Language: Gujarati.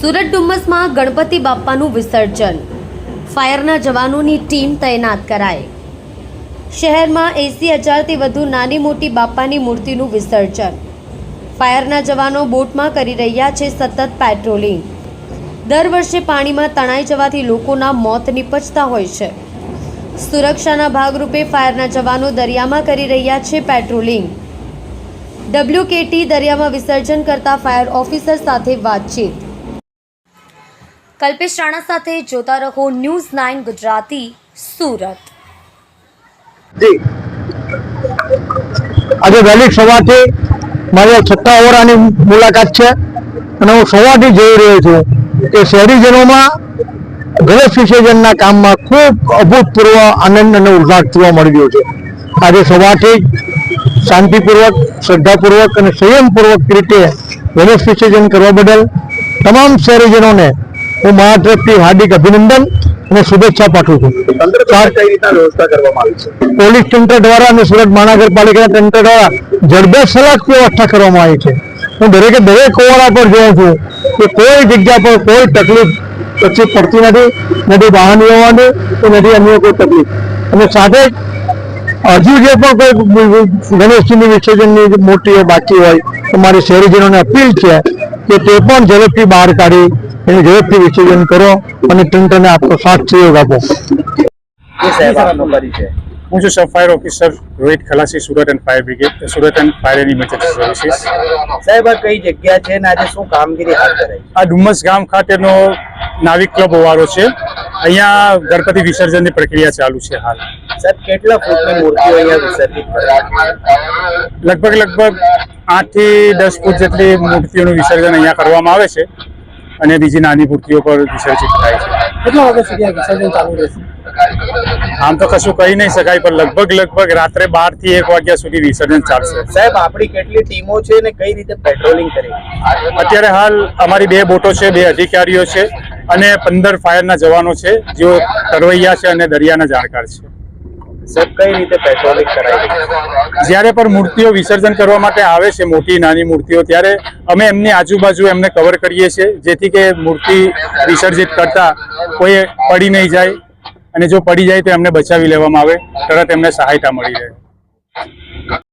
સુરત ડુમ્મસમાં ગણપતિ બાપ્પાનું વિસર્જન. ફાયરના જવાનોની ટીમ તૈનાત કરાઈ. શહેરમાં એસી હજારથી વધુ નાની મોટી બાપ્પાની મૂર્તિનું વિસર્જન. ફાયરના જવાનો બોટમાં કરી રહ્યા છે સતત પેટ્રોલિંગ. દર વર્ષે પાણીમાં તણાઈ જવાથી લોકોના મોત નિપજતા હોય છે. સુરક્ષાના ભાગરૂપે ફાયરના જવાનો દરિયામાં કરી રહ્યા છે પેટ્રોલિંગ. ડબ્લ્યુકેટી દરિયામાં વિસર્જન કરતા ફાયર ઓફિસર સાથે વાતચીત. કલ્પેશ રાણા સાથે જોતા રહો ન્યૂઝ નાઇન ગુજરાતી, સુરત. આજે વહેલી સવારથી મારી છત્તા ઓરાની મુલાકાત છે અને હું સવારથી જોઈ રહ્યો છું કે શહેરીજનોમાં ગણેશ વિસર્જનના કામમાં ખૂબ અભૂતપૂર્વ આનંદ અને ઉલ્લાસ જોવા મળી રહ્યો છે. આજે સવારથી જ શાંતિપૂર્વક, શ્રદ્ધાપૂર્વક અને સંયમપૂર્વક રીતે ગણેશ વિસર્જન કરવા બદલ તમામ શહેરીજનોને હું મારા તરફથી હાર્દિક અભિનંદન અને શુભેચ્છા પાઠવું છું. પોલીસ તંત્ર દ્વારા અને સુરત મહાનગરપાલિકાના તંત્ર દ્વારા જડબે સલાક વ્યવસ્થા કરવામાં આવી છે. હું દરેકે દરેક ઓવાળા પર જોઉં છું કે કોઈ જગ્યા પર કોઈ તકલીફ પછી પડતી નથી. નથી વાહન વ્યવહારની કે નથી અન્ય કોઈ તકલીફ. અને સાથે હજુ જે પણ કોઈ ગણેશજીની વિસર્જનની મૂર્તિઓ બાકી હોય તો મારી શહેરીજનોને અપીલ છે કે તે પણ ઝડપથી બહાર કાઢી એને ઝડપથી વિસર્જન કરો અને તંત્રને આપો સાથ સહયોગ આપો. હું છું sub fire officer Rohit Khalasi Surat and fire brigade Surat and fire and emergency services સાહેબ આ કઈ જગ્યા છે ને આજે શું કામગીરી હાથ ધરાઈ આ ડુમ્મસ ગામ ખાતેનો નાવિક ક્લબ ઓવારો છે. અહીંયા ગણપતિ વિસર્જનની પ્રક્રિયા ચાલુ છે હાલ. સાહેબ કેટલા ફૂટની મૂર્તિઓ અહીંયા વિસર્જિત લગભગ લગભગ આઠથી દસ ફૂટ જેટલી મૂર્તિઓનું વિસર્જન અહીંયા કરવામાં આવે છે. અને બીજી નાની પૂર્તિઓ પર વિસર્જિત થાય છે. કેટલા વાગ્યા સુધી આ વિસર્જન ચાલુ રહેશે? આમ તો કશું કહી નહીં શકાય પણ લગભગ લગભગ રાત્રે બારથી એક વાગ્યા સુધી વિસર્જન ચાલશે. સાહેબ આપણી કેટલી ટીમો છે અને કઈ રીતે પેટ્રોલિંગ કરી? અત્યારે હાલ અમારી બે બોટો છે બે અધિકારીઓ છે અને પંદર ફાયરના જવાનો છે જેઓ તરવૈયા છે અને દરિયાના જાણકાર છે. સાહેબ રીતે પેટ્રોલિંગ કરાય જ્યારે પણ મૂર્તિઓ વિસર્જન કરવા માટે આવે છે, મોટી, નાની મૂર્તિઓ, ત્યારે અમે એમની આજુબાજુ એમને કવર કરીએ છીએ, જેથી કે મૂર્તિ વિસર્જિત કરતા કોઈ પડી નહીં જાય અને જો પડી જાય તો એમને બચાવી લેવામાં આવે, તરત એમને સહાયતા મળી રહે.